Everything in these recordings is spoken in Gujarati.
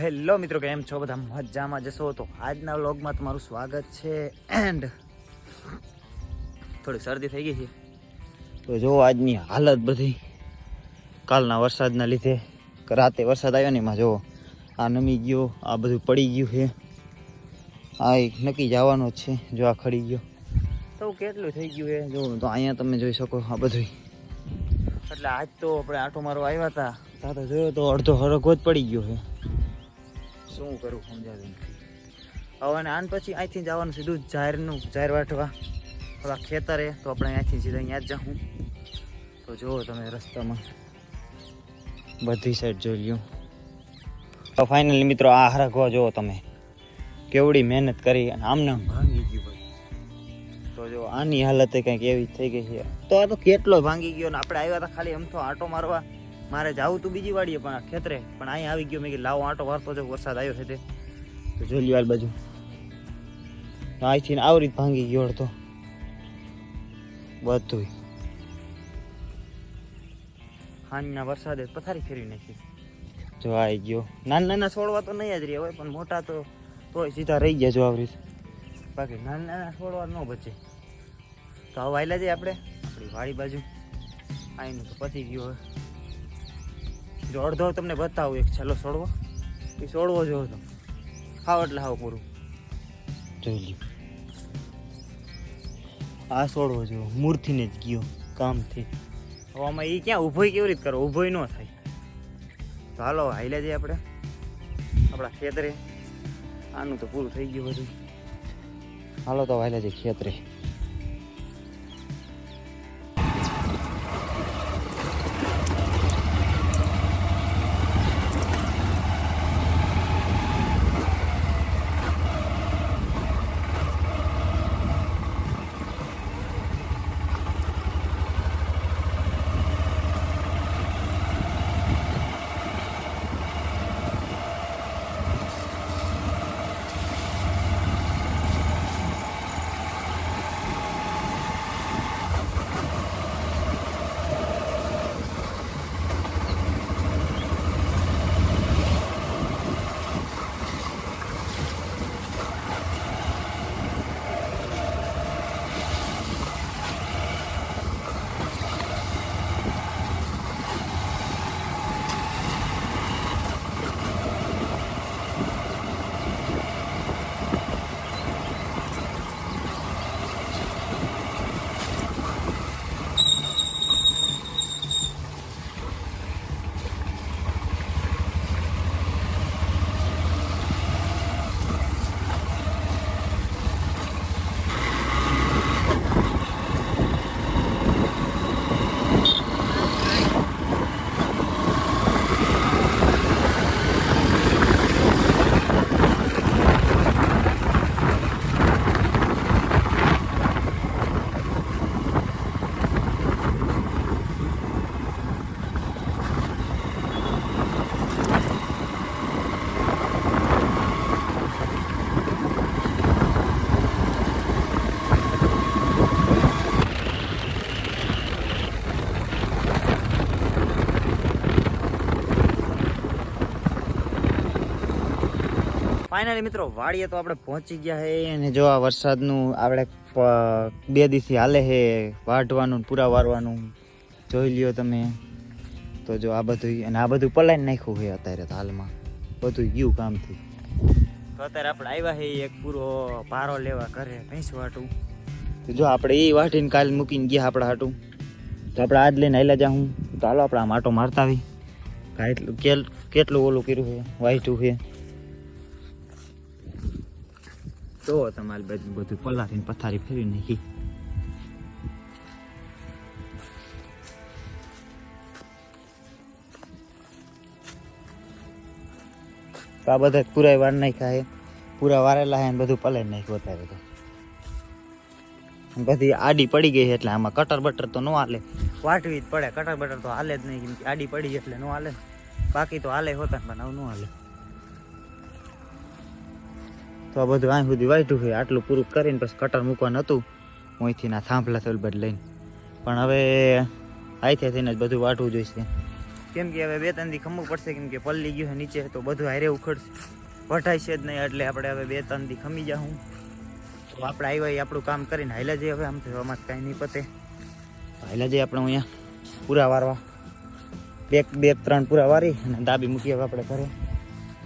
હેલો મિત્રો, કેમ છો? બધા મજામાં જશો? તો આજના વ્લોગમાં તમારું સ્વાગત છે. એન્ડ થોડી શરદી થઈ ગઈ છે. તો જો આજની હાલત બધી કાલના વરસાદના લીધે, રાતે વરસાદ આવ્યો ને એમાં જો આ નમી ગયો, આ બધું પડી ગયું છે. આ એક નક્કી જવાનો છે, જો આ ખડી ગયો. તો કેટલું થઈ ગયું છે? જો તો અહીંયા તમે જોઈ શકો આ બધું એટલે આજ તો આપણે આંટો મારો આવ્યા હતા. ત્યાં તો જોયો તો અડધો હરગો જ પડી ગયો છે. શું કરું સમજાતું નથી. હવે આન પછી અહીંથી જવાનું સીધું જાહેરનું જાહેર વાટવા. થોડા ખેતરે, તો આપણે અહીંયાથી સીધા અહીંયા જ જાઉં. તો જુઓ તમે રસ્તામાં. બધી સાઈડ જોઈ લ્યો. તો ફાઇનલી મિત્રો આ હરખવા જુઓ તમે. કેવડી મહેનત કરી અને આમને આમ ભાંગી ગયું ભાઈ. તો જો આની હાલત કંઈક એવી થઈ ગઈ છે. તો આ તો કેટલો ભાંગી ગયો ને આપણે આવ્યા હતા ખાલી આમ તો આંટો મારવા. મારે જવું તું બીજી વાડીએ પણ ખેતરે. પણ અહીંયા આવી ગયો. મેં કે લાવો આંટો, વારતો જો વરસાદ આવ્યો છે તે. જોઈ લ્યો બાજુ. અહીંથી આવી રીત ભાંગી ગયો તો બધું હાંજના વરસાદે પથારી ફેરવી નાખી. જો આવી ગયો. નાના નાના છોડવા તો નહીં જ રહ્યા હોય, પણ મોટા તો તોય સીધા રહી ગયા જો આવી રીતે. બાકી નાના નાના છોડવા ન બચે. તો હવે આવેલા જઈએ આપણે. આપણી વાડી બાજુ. આવીને તો પતી ગયો હવે. જો અડધો તમને બતાવું, એક છેલ્લો છોડવો. એ છોડવો જો તો. હાવ એટલે હાવ પૂરું. જોઈ લ્યો. આ છોડવો જો મૂર્તિને જ ગયો કામથી. હવે આમાં એ ક્યાં ઊભોય કેવી રીતે કરો? ઊભોય ન થાય. તો હાલો હાઈલા જઈએ આપણે. આપણા ખેતરે. આનું તો પૂરું થઈ ગયું બધું. હાલો તો હાઈલા જઈએ ખેતરે. ફાઇનલી મિત્રો, વાડીએ તો આપણે પહોંચી ગયા હે અને જો આ વરસાદનું આપણે બે દિવસથી હાલે છે વાઢવાનું, પૂરા વારવાનું. જોઈ લ્યો તમે. તો જો આ બધું અને આ બધું પલાઈને નાખ્યું છે અત્યારે તો હાલમાં. બધું ગયું કામથી. તો અત્યારે આપણે આવ્યા હે એક પૂરો પારો લેવા ઘરે ભેંસ વાટું. તો જો આપણે એ વાટીને કાલ મૂકીને ગયા આપણા હાટું. તો આપણે આજ લઈને આવેલા જા હું. તો હાલો આપણે આ માટો મારતા આવી. કાંઈ એટલું કેટલું ઓલું કર્યું છે વાઈટું છે તો તમારી બાજુ બધું પલારીને પથારી ફેરવી નાખી. આ બધા પૂરા વાર નાખ્યા છે. પૂરા વારેલા છે બધું પલારી નાખ્યું અત્યારે તો. બધી આડી પડી ગઈ એટલે આમાં કટર બટર તો ન હાલે. વાટવી જ પડે. કટર બટર તો હાલે જ નહીં આડી પડી એટલે ન હાલે. બાકી તો હાલે હોતા પણ આવું ન હાલે. તો આ બધું અહીં સુધી વાંચ્યું છે. આટલું પૂરું કરીને પછી કટર મૂકવાનું હતું. અહીંથી ના થાંભલા થોડી બધ લઈને. પણ હવે અહીંથી થઈને જ બધું વાટવું જોઈશે. કેમ કે હવે બે ત્રણ દી ખમવું પડશે, કેમ કે પલ્લી ગયું છે નીચે, તો બધું હારે ઉખડશે. વટાય છે જ નહીં, એટલે આપણે હવે બે ત્રણ દી ખમી જાઉં તો આપણે આવ્યા આપણું કામ કરીને હાઈલા જઈએ હવે, આમ તો આમાં કાંઈ નહીં પતે. હાઈલા જઈએ આપણે અહીંયા પૂરા વારવા. બે બે ત્રણ પૂરા વારી અને દાબી મૂકી હવે આપણે ઘરે.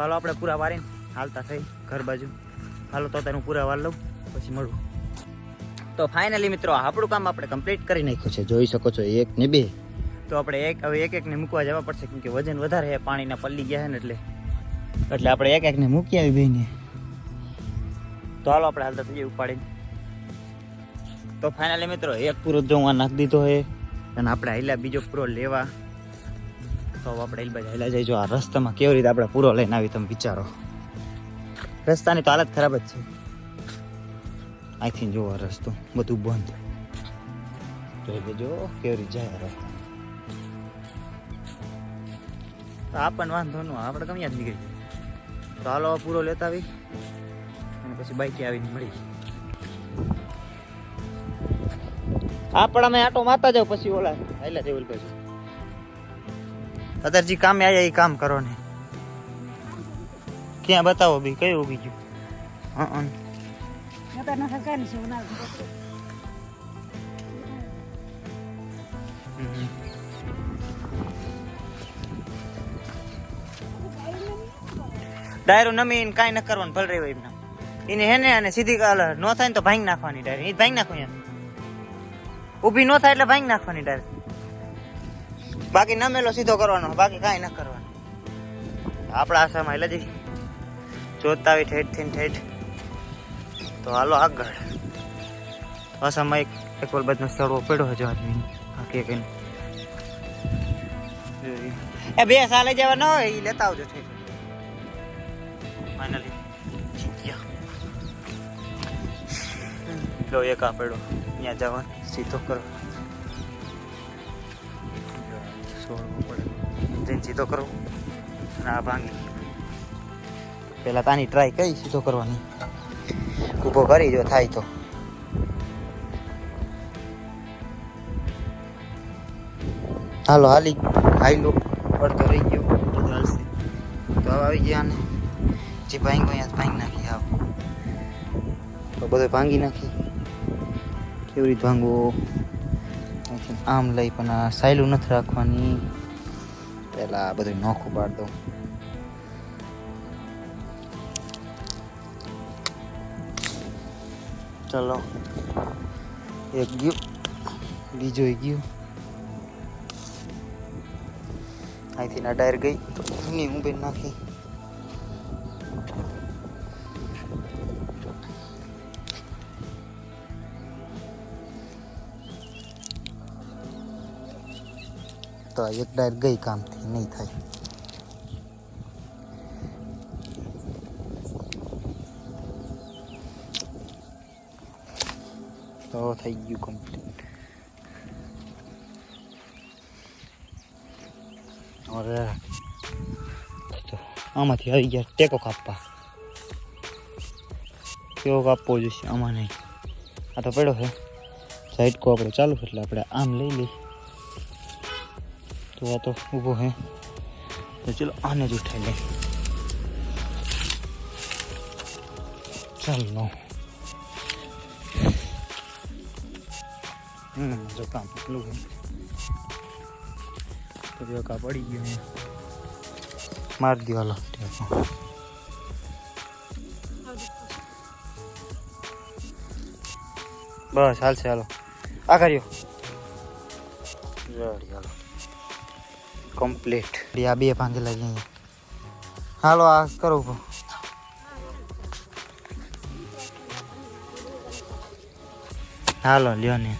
હાલો આપણે પૂરા વારીને હાલતા થઈ, ઘર બાજુ. હાલો તો તેનું પૂરા વાર લઉં પછી મળું. તો ફાઇનલી મિત્રો આપણું કામ આપણે કમ્પ્લીટ કરી નાખ્યું છે. જોઈ શકો છો એક ને બે. તો આપણે એક હવે એક એકને મૂકવા જવા પડશે કેમ કે વજન વધારે છે પાણીના પલ્લી ગયા છે ને એટલે. એટલે આપણે એક એકને મૂકી આવી બેને. તો હાલો આપણે હાલતા થઈ ઉપાડીને. તો ફાઇનલી મિત્રો એક પૂરો જો હું નાખી દીધો છે. અને આપણે હાલ્યા બીજો પૂરો લેવા. તો આપણે હાલ્યા જઈજો આ રસ્તામાં કેવી રીતે આપણે પૂરો લઈને આવી તમે વિચારો. રસ્તાની તો હાલત ખરાબ જ છે. અહીંથી જોવો રસ્તો. બધું બંધ. જોઈ લેજો કેવી રીતે જાય રસ્તા. તો આપણને વાંધો ન આપણે ગમ્યા જ નીકળી તો હાલો પૂરો લેતા આવી અને પછી બાઈકે આવીને મળી આપણામાં આટો મારતા જાવ પછી ઓલા હાલ્યા જેવું ઓલી બાજુ કામે આવ્યા એ કામ કરો ને ક્યાં બતાવો બી કયું ઉગી ગયું? હા. ડાયરો નમી કાંઈ ન કરવાનું ભલ રહ્યો એમને. એને હે ને અને સીધી કાલ ન થાય ને તો ભાંગી નાખવાની ડાયરી. એ ભાંગી નાખો એમ. ઊભી ન થાય એટલે ભાંગી નાખવાની ડાયરી. બાકી નમેલો સીધો કરવાનો બાકી કાંઈ ન કરવાનું. આપણા આશામાં એટલે જોતા આવી ઠેઠથી ઠેઠ. તો હાલો આગળ. અસમય એક એક વલબાજનો સડવો પડ્યો હજુ આદમી બાકી કઈ એ બે સાલે જેવા હોય એ લેતા આવજો ઠેઠ. ફાઇનલી લો, એક આ પડ્યો. ત્યાં જવાનું. સીધો કરો. સીધો કરો. અને આ ભાંગી. પેલા તાની ટ્રાય કરી, સીધો કરવાની. ઊભો કરી, જો થાય તો. હાલો, હાલી. હાઈલો. અડધો રહી ગયો. તો હવે આવી ગયા ને. જે ભાંગો અહીંયા ભાંગી નાખી આવ તો બધું ભાંગી નાખી. કેવી રીતે ભાંગવો? આમ લઈ પણ આ સાયલું નથી રાખવાની. પહેલાં બધું નોખું પાડ દઉં. ચલો. એક ગયું. બીજું ગયું. અહીંથી ના ડાયર ગઈ. તો હું બેન નાખી. તો એક ડાયર ગઈ કામથી, નહીં થાય. તો થઈ ગયું કમ્પ્લીટ હવે તો આમાંથી આવી ગયા ટેકો કાપવા કેવો કાપવો જોઈશે આમાં નહીં આ તો પડ્યો છે ઝાટકો આપણે ચાલુ છે એટલે આપણે આમ લઈ લઈ તો આ તો ઊભો છે તો ચલો આને જ ઉઠાઈ લઈ ચાલો હમ, જો કામ એટલું છે. તો જો કા પડી ગયું માર દો હાલો બસ હાલશે હાલો. આ કર્યો. હાલો. કમ્પ્લીટ આ બે ભાંગેલા લાગી હાલો, આ કરો હાલો, લ્યો ને.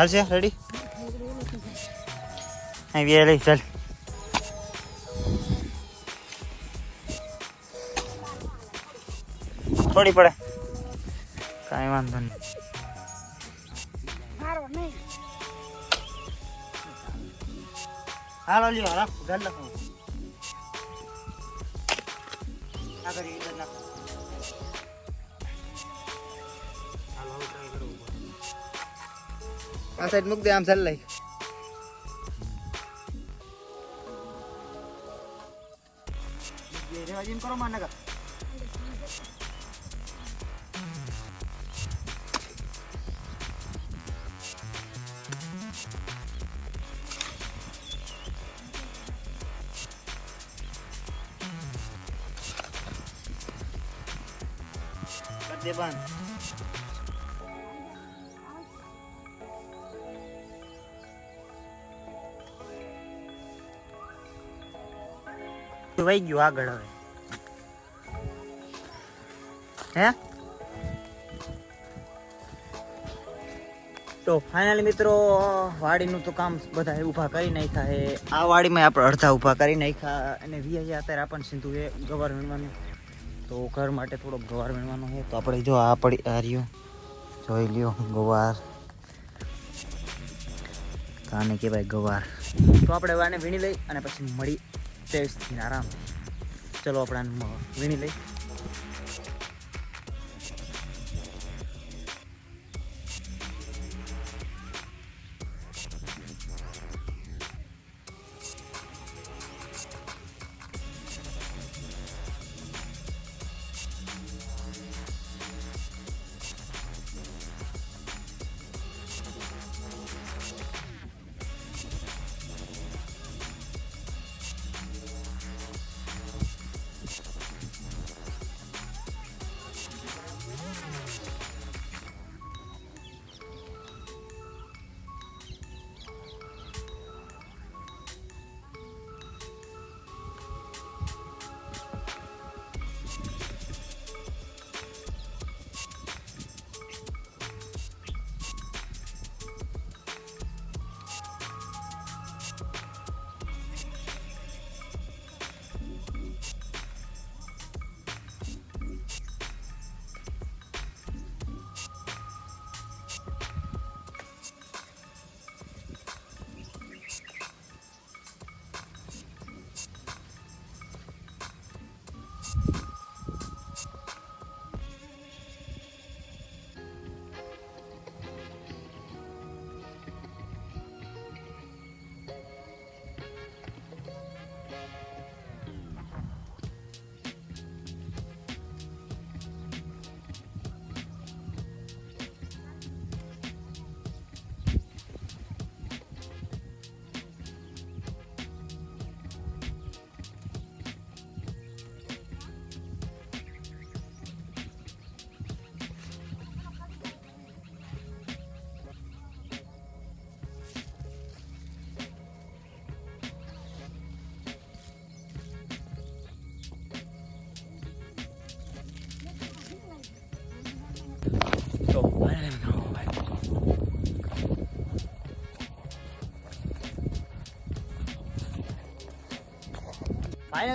હાલશે રેડી અહીં બે લઈ ચાલ. થોડી પડે. કાંઈ વાંધો નહીં. હાલો લ્યો રાખ ઘર લખો. આ કરી. આ સાઈડ મૂક દે આમ ચાલ વહી ગયું આગળ હવે. હે? તો ફાઇનલી મિત્રો, વાડીનું તો કામ બધા ઊભા કરી નાખ્યા હે આ વાડીમાં આપણે અડધા ઊભા કરી નાખ્યા અને વીએ અત્યારે આપણને સીધું એ ગવાર વીણવાનું. તો ઘર માટે થોડો ગવાર વીણવાનો છે. તો આપણે જો આ પડી, આ જોઈ લ્યો, ગવાર. કાને કહેવાય ગવાર. તો આપણે વાને વીણી લઈ અને પછી મળી ટેસ્ટથી આરામ. ચલો આપણે આને મ- વીણી લઈ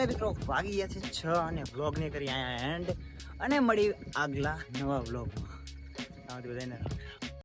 ફાઇનલી મિત્રો, વાગી ગયા છે છ અને વ્લોગને કરી અહીંયા એન્ડ અને મળી આગલા નવા વ્લોગમાં બધાને.